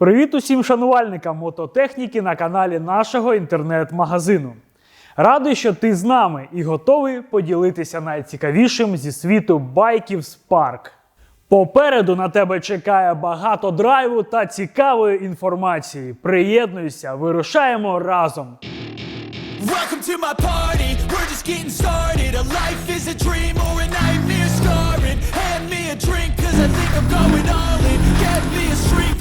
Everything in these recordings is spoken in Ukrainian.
Привіт усім шанувальникам мототехніки на каналі нашого інтернет-магазину. Радий, що ти з нами і готовий поділитися найцікавішим зі світу байків Spark. Попереду на тебе чекає багато драйву та цікавої інформації. Приєднуйся, вирушаємо разом. Welcome to my party, we're just getting started A life is a dream or a nightmare scarring Hand me a drink cause I think I'm going all in Get me a can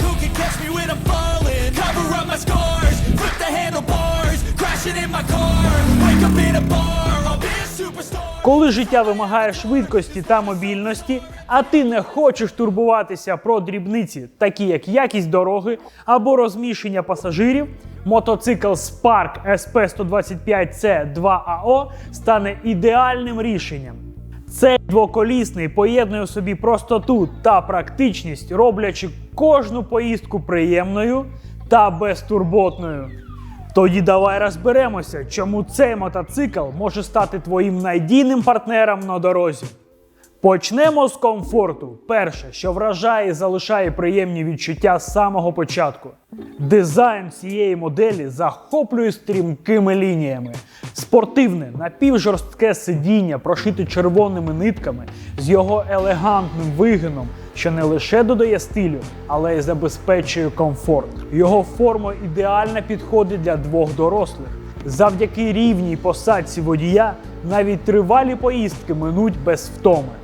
catch me when I'm falling. Cover up my scars, flip the handlebars. Crashing in my car, wake up in a bar. I'll be a superstar. Коли життя вимагає швидкості та мобільності, а ти не хочеш турбуватися про дрібниці, такі як якість дороги або розміщення пасажирів, мотоцикл Spark SP125C 2AO стане ідеальним рішенням. Цей двоколісний поєднує в собі простоту та практичність, роблячи кожну поїздку приємною та безтурботною. Тоді давай розберемося, чому цей мотоцикл може стати твоїм надійним партнером на дорозі. Почнемо з комфорту. Перше, що вражає і залишає приємні відчуття з самого початку. Дизайн цієї моделі захоплює стрімкими лініями. Спортивне, напівжорстке сидіння, прошите червоними нитками, з його елегантним вигином, що не лише додає стилю, але й забезпечує комфорт. Його форма ідеально підходить для двох дорослих. Завдяки рівній посадці водія навіть тривалі поїздки минуть без втоми.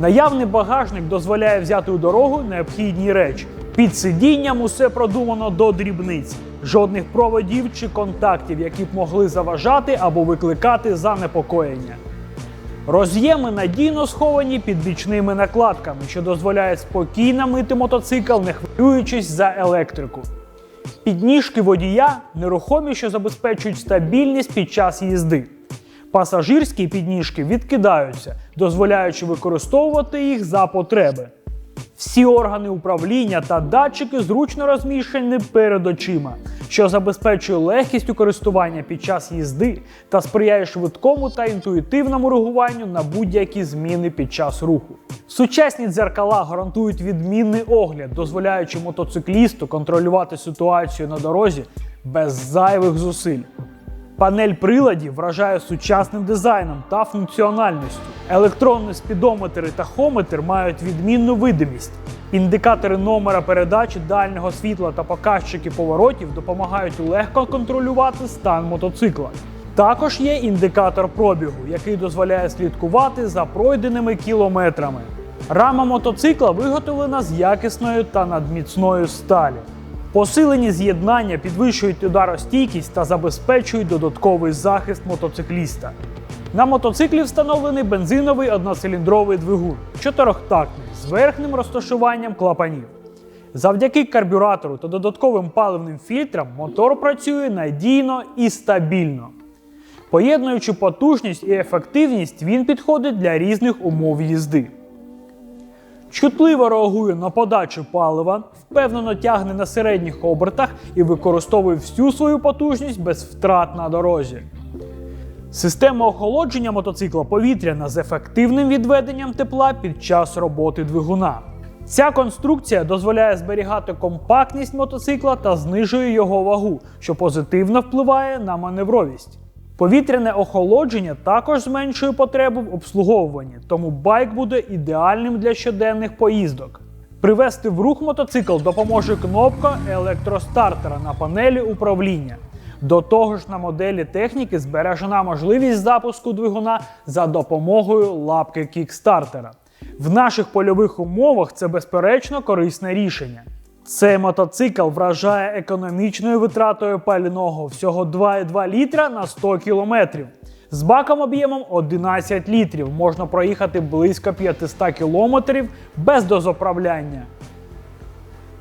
Наявний багажник дозволяє взяти у дорогу необхідні речі. Під сидінням усе продумано до дрібниць. Жодних проводів чи контактів, які б могли заважати або викликати занепокоєння. Роз'єми надійно сховані під бічними накладками, що дозволяють спокійно мити мотоцикл, не хвилюючись за електрику. Підніжки водія нерухомі, що забезпечують стабільність під час їзди. Пасажирські підніжки відкидаються, дозволяючи використовувати їх за потреби. Всі органи управління та датчики зручно розміщені перед очима, що забезпечує легкість у користування під час їзди та сприяє швидкому та інтуїтивному реагуванню на будь-які зміни під час руху. Сучасні дзеркала гарантують відмінний огляд, дозволяючи мотоциклісту контролювати ситуацію на дорозі без зайвих зусиль. Панель приладів вражає сучасним дизайном та функціональністю. Електронний спідометр і тахометр мають відмінну видимість. Індикатори номера передачі дальнього світла та показчики поворотів допомагають легко контролювати стан мотоцикла. Також є індикатор пробігу, який дозволяє слідкувати за пройденими кілометрами. Рама мотоцикла виготовлена з якісної та надміцної сталі. Посилені з'єднання підвищують ударостійкість та забезпечують додатковий захист мотоцикліста. На мотоциклі встановлений бензиновий одноциліндровий двигун, чотирьохтактний з верхнім розташуванням клапанів. Завдяки карбюратору та додатковим паливним фільтрам мотор працює надійно і стабільно. Поєднуючи потужність і ефективність, він підходить для різних умов їзди. Чутливо реагує на подачу палива, впевнено тягне на середніх обертах і використовує всю свою потужність без втрат на дорозі. Система охолодження мотоцикла повітряна з ефективним відведенням тепла під час роботи двигуна. Ця конструкція дозволяє зберігати компактність мотоцикла та знижує його вагу, що позитивно впливає на маневровість. Повітряне охолодження також зменшує потребу в обслуговуванні, тому байк буде ідеальним для щоденних поїздок. Привести в рух мотоцикл допоможе кнопка електростартера на панелі управління. До того ж, на моделі техніки збережена можливість запуску двигуна за допомогою лапки кікстартера. В наших польових умовах це безперечно корисне рішення. Цей мотоцикл вражає економічною витратою пального всього 2,2 літра на 100 кілометрів. З баком об'ємом 11 літрів можна проїхати близько 500 кілометрів без дозаправляння.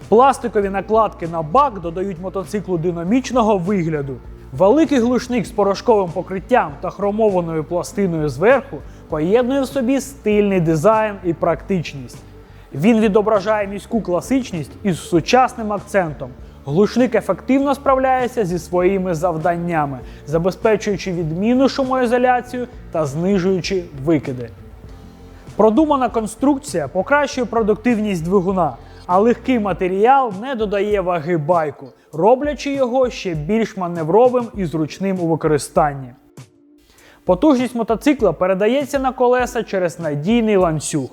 Пластикові накладки на бак додають мотоциклу динамічного вигляду. Великий глушник з порошковим покриттям та хромованою пластиною зверху поєднує в собі стильний дизайн і практичність. Він відображає міську класичність із сучасним акцентом. Глушник ефективно справляється зі своїми завданнями, забезпечуючи відмінну шумоізоляцію та знижуючи викиди. Продумана конструкція покращує продуктивність двигуна, а легкий матеріал не додає ваги байку, роблячи його ще більш маневровим і зручним у використанні. Потужність мотоцикла передається на колеса через надійний ланцюг.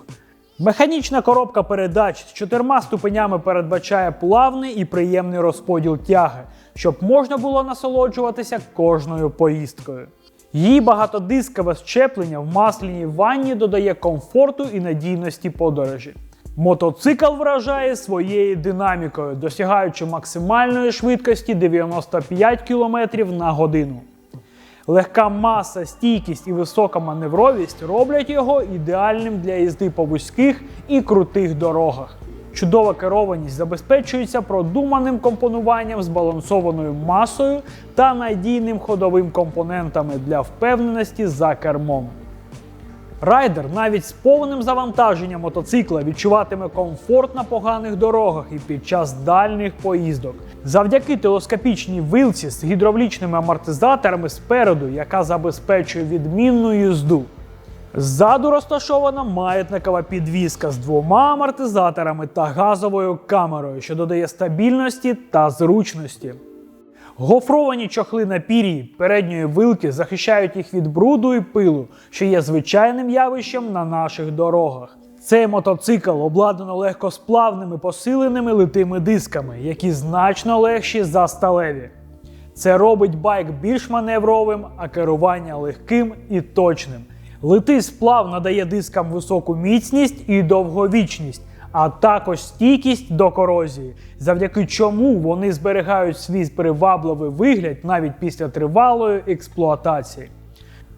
Механічна коробка передач з чотирма ступенями передбачає плавний і приємний розподіл тяги, щоб можна було насолоджуватися кожною поїздкою. Її багатодискове щеплення в масляній ванні додає комфорту і надійності подорожі. Мотоцикл вражає своєю динамікою, досягаючи максимальної швидкості 95 км на годину. Легка маса, стійкість і висока маневровість роблять його ідеальним для їзди по вузьких і крутих дорогах. Чудова керованість забезпечується продуманим компонуванням збалансованою масою та надійним ходовим компонентами для впевненості за кермом. Райдер навіть з повним завантаженням мотоцикла відчуватиме комфорт на поганих дорогах і під час дальніх поїздок. Завдяки телескопічній вилці з гідравлічними амортизаторами спереду, яка забезпечує відмінну їзду. Ззаду розташована маятникова підвіска з двома амортизаторами та газовою камерою, що додає стабільності та зручності. Гофровані чохли на пір'ї передньої вилки захищають їх від бруду і пилу, що є звичайним явищем на наших дорогах. Цей мотоцикл обладнано легкосплавними посиленими литими дисками, які значно легші за сталеві. Це робить байк більш маневровим, а керування легким і точним. Литий сплав надає дискам високу міцність і довговічність, а також стійкість до корозії, завдяки чому вони зберігають свій привабливий вигляд навіть після тривалої експлуатації.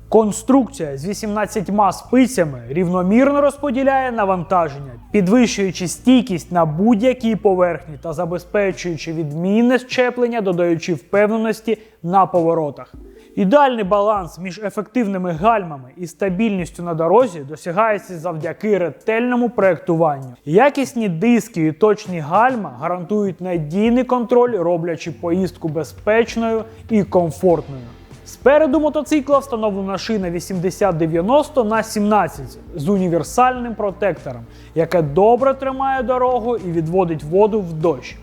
Конструкція з 18 спицями рівномірно розподіляє навантаження, підвищуючи стійкість на будь-якій поверхні та забезпечуючи відмінне щеплення, додаючи впевненості на поворотах. Ідеальний баланс між ефективними гальмами і стабільністю на дорозі досягається завдяки ретельному проектуванню. Якісні диски і точні гальма гарантують надійний контроль, роблячи поїздку безпечною і комфортною. Спереду мотоцикла встановлена шина 8090 на 17 з універсальним протектором, яке добре тримає дорогу і відводить воду в дощ.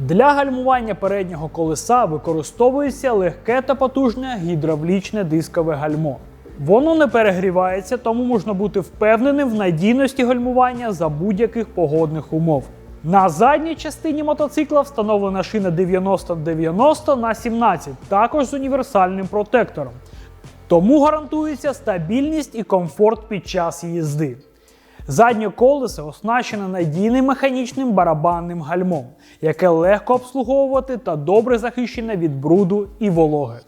Для гальмування переднього колеса використовується легке та потужне гідравлічне дискове гальмо. Воно не перегрівається, тому можна бути впевненим в надійності гальмування за будь-яких погодних умов. На задній частині мотоцикла встановлена шина 9090 на 17, також з універсальним протектором. Тому гарантується стабільність і комфорт під час їзди. Заднє колесо оснащене надійним механічним барабанним гальмом, яке легко обслуговувати та добре захищене від бруду і вологи.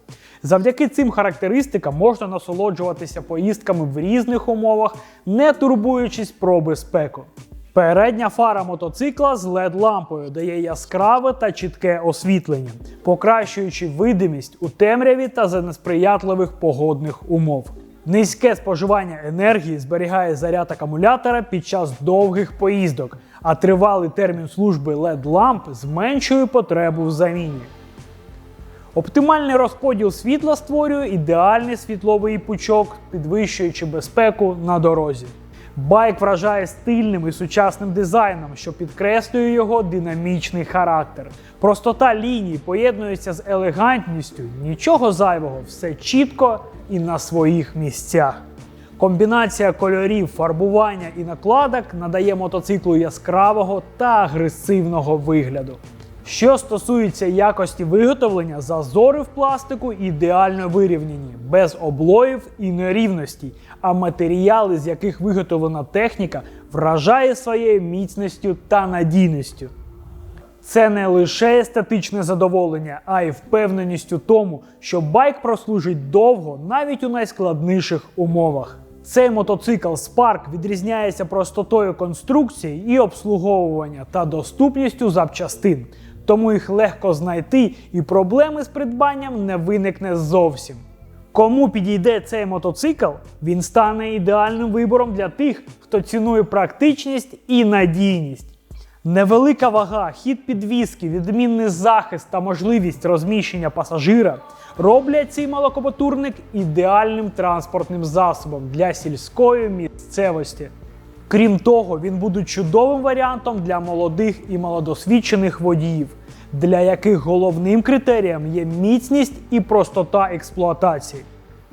Завдяки цим характеристикам можна насолоджуватися поїздками в різних умовах, не турбуючись про безпеку. Передня фара мотоцикла з LED-лампою дає яскраве та чітке освітлення, покращуючи видимість у темряві та за несприятливих погодних умов. Низьке споживання енергії зберігає заряд акумулятора під час довгих поїздок, а тривалий термін служби LED-ламп зменшує потребу в заміні. Оптимальний розподіл світла створює ідеальний світловий пучок, підвищуючи безпеку на дорозі. Байк вражає стильним і сучасним дизайном, що підкреслює його динамічний характер. Простота ліній поєднується з елегантністю, нічого зайвого, все чітко і на своїх місцях. Комбінація кольорів, фарбування і накладок надає мотоциклу яскравого та агресивного вигляду. Що стосується якості виготовлення, зазори в пластику ідеально вирівняні, без облоїв і нерівностей, а матеріали, з яких виготовлена техніка, вражає своєю міцністю та надійністю. Це не лише естетичне задоволення, а й впевненість у тому, що байк прослужить довго навіть у найскладніших умовах. Цей мотоцикл Spark відрізняється простотою конструкції і обслуговування та доступністю запчастин, тому їх легко знайти і проблеми з придбанням не виникне зовсім. Кому підійде цей мотоцикл, він стане ідеальним вибором для тих, хто цінує практичність і надійність. Невелика вага, хід підвіски, відмінний захист та можливість розміщення пасажира роблять цей малокоботурник ідеальним транспортним засобом для сільської місцевості. Крім того, він буде чудовим варіантом для молодих і малодосвідчених водіїв, для яких головним критерієм є міцність і простота експлуатації.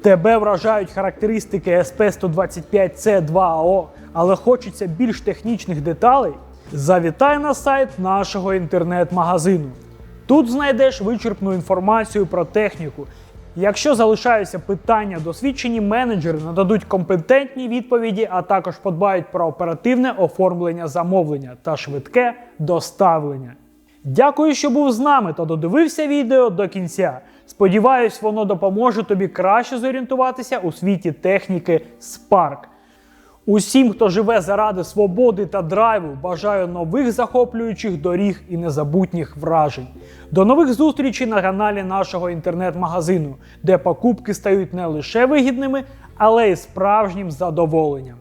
Тебе вражають характеристики SP125C2AO, але хочеться більш технічних деталей? Завітай на сайт нашого інтернет-магазину. Тут знайдеш вичерпну інформацію про техніку. Якщо залишаються питання, досвідчені менеджери нададуть компетентні відповіді, а також подбають про оперативне оформлення замовлення та швидке доставлення. Дякую, що був з нами та додивився відео до кінця. Сподіваюсь, воно допоможе тобі краще зорієнтуватися у світі техніки Spark. Усім, хто живе заради свободи та драйву, бажаю нових захоплюючих доріг і незабутніх вражень. До нових зустрічей на каналі нашого інтернет-магазину, де покупки стають не лише вигідними, але й справжнім задоволенням.